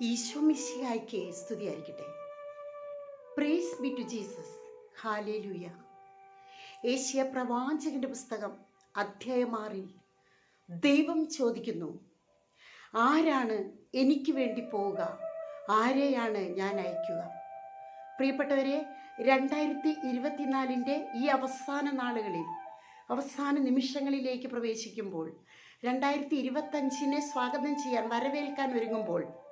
ഈശോ സ്തുതിയായിരിക്കട്ടെ. Praise be to Jesus hallelujah Asia പ്രവാചകന്റെ പുസ്തകം അധ്യായമാറിൽ ദൈവം ചോദിക്കുന്നു ആരാണ് എനിക്ക് വേണ്ടി പോവുക? ആരെയാണ് ഞാൻ അയക്കുക? പ്രിയപ്പെട്ടവരെ രണ്ടായിരത്തി ഇരുപത്തിനാലിന്റെ ഈ അവസാന നാളുകളിൽ അവസാന നിമിഷങ്ങളിലേക്ക് പ്രവേശിക്കുമ്പോൾ രണ്ടായിരത്തി ഇരുപത്തഞ്ചിനെ സ്വാഗതം ചെയ്യാൻ വരവേൽക്കാൻ ഒരുങ്ങുമ്പോൾ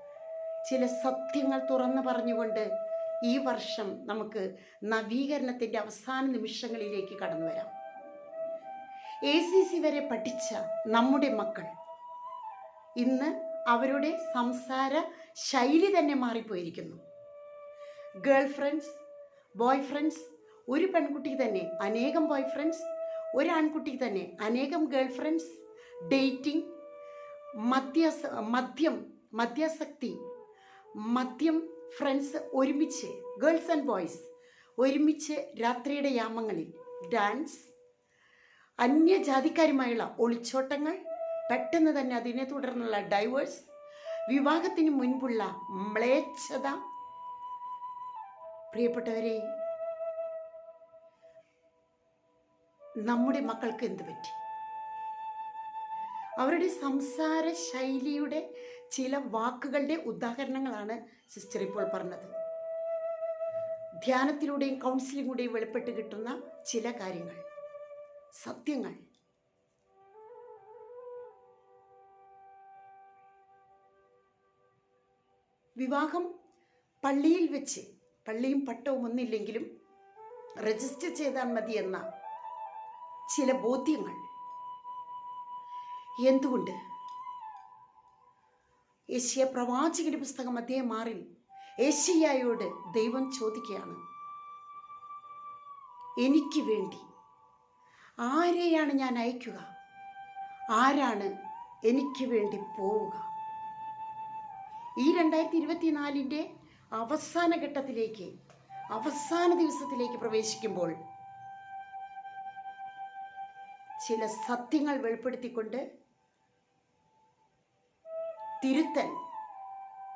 ചില സത്യങ്ങൾ തുറന്നു പറഞ്ഞുകൊണ്ട് ഈ വർഷം നമുക്ക് നവീകരണത്തിന്റെ അവസാന നിമിഷങ്ങളിലേക്ക് കടന്നു വരാം. എ സി സി വരെ പഠിച്ച നമ്മുടെ മക്കൾ ഇന്ന് അവരുടെ സംസാര ശൈലി തന്നെ മാറിപ്പോയിരിക്കുന്നു. ഗേൾ ഫ്രണ്ട്സ് ബോയ് ഫ്രണ്ട്സ് ഒരു പെൺകുട്ടിക്ക് തന്നെ അനേകം ബോയ് ഫ്രണ്ട്സ് ഒരു ആൺകുട്ടിക്ക് തന്നെ അനേകം ഗേൾ ഫ്രണ്ട്സ് ഡേറ്റിംഗ് മദ്യ മദ്യം മദ്യാസക്തി മദ്യം ഫ്രണ്ട്സ് ഒരുമിച്ച് ഗേൾസ് ആൻഡ് ബോയ്സ് ഒരുമിച്ച് രാത്രിയുടെ യാമങ്ങളിൽ ഡാൻസ് അന്യജാതിക്കാരുമായുള്ള ഒളിച്ചോട്ടങ്ങൾ പെട്ടെന്ന് തന്നെ അതിനെ തുടർന്നുള്ള ഡൈവേഴ്സ് വിവാഹത്തിന് മുൻപുള്ള മ്ലേച്ഛത. പ്രിയപ്പെട്ടവരെ നമ്മുടെ മക്കൾക്ക് എന്ത് പറ്റി? അവരുടെ സംസാര ശൈലിയുടെ ചില വാക്കുകളുടെ ഉദാഹരണങ്ങളാണ് സിസ്റ്റർ ഇപ്പോൾ പറഞ്ഞത്. ധ്യാനത്തിലൂടെയും കൗൺസിലിംഗിലൂടെയും വെളിപ്പെട്ട് കിട്ടുന്ന ചില കാര്യങ്ങൾ. സത്യങ്ങൾ. വിവാഹം പള്ളിയിൽ വെച്ച് പള്ളിയും പട്ടവും ഒന്നില്ലെങ്കിലും രജിസ്റ്റർ ചെയ്താൽ മതി എന്ന ചില ബോധ്യങ്ങൾ. എന്തുകൊണ്ട്? യേശിയ പ്രവാചകന്റെ പുസ്തകം അദ്ദേഹം മാറിൽ യേശിയായോട് ദൈവം ചോദിക്കുകയാണ് എനിക്ക് വേണ്ടി ആരെയാണ് ഞാൻ അയക്കുക? ആരാണ് എനിക്ക് വേണ്ടി പോവുക? ഈ രണ്ടായിരത്തി ഇരുപത്തിനാലിന്റെ അവസാന ഘട്ടത്തിലേക്ക് അവസാന ദിവസത്തിലേക്ക് പ്രവേശിക്കുമ്പോൾ ചില സത്യങ്ങൾ വെളിപ്പെടുത്തിക്കൊണ്ട് തിരുത്തൽ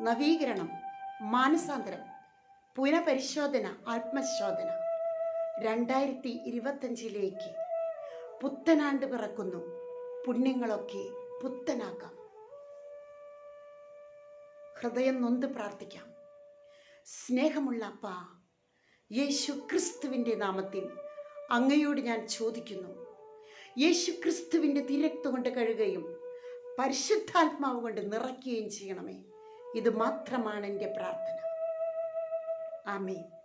നവീകരണം മാനസാന്തരം പുനഃപരിശോധന ആത്മശോധന. രണ്ടായിരത്തി ഇരുപത്തഞ്ചിലേക്ക് പുത്തനാണ്ട് പിറക്കുന്നു. പുണ്യങ്ങളൊക്കെ പുത്തനാക്കാം. ഹൃദയം നൊന്ത് പ്രാർത്ഥിക്കാം. സ്നേഹമുള്ള അപ്പ യേശു ക്രിസ്തുവിന്റെ നാമത്തിൽ അങ്ങയോട് ഞാൻ ചോദിക്കുന്നു. യേശു ക്രിസ്തുവിന്റെ തിരക്ത് കൊണ്ട് കഴുകുകയും പരിശുദ്ധാത്മാവ് കൊണ്ട് നിറയ്ക്കുകയും ചെയ്യണമേ. ഇത് മാത്രമാണ് എന്റെ പ്രാർത്ഥന. ആമേൻ.